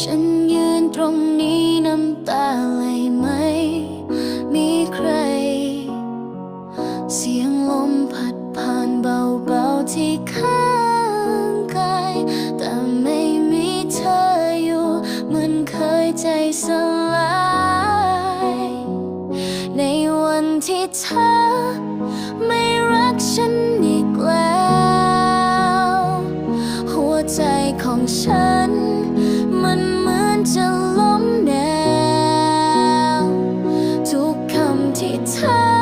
ฉันยืนตรงนี้น้ำตาไหลไหม มีใคร เสียงลมพัดผ่านเบาๆที่ข้างกายแต่ไม่มีเธออยู่เหมือนเคยใจสลาย ในวันที่เธอไม่รักฉัน 吉他。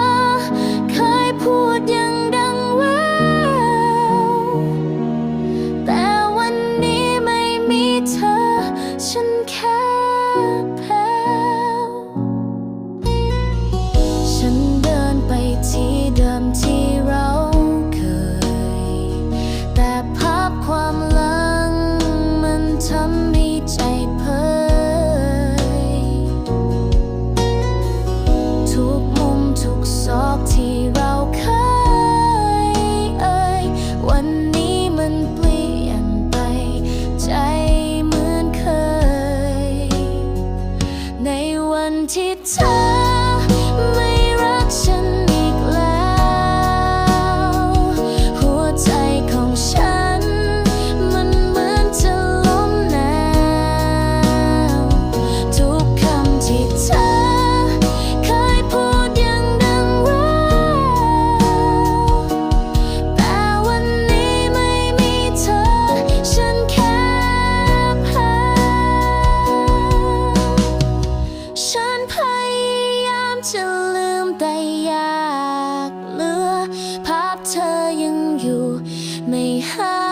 high.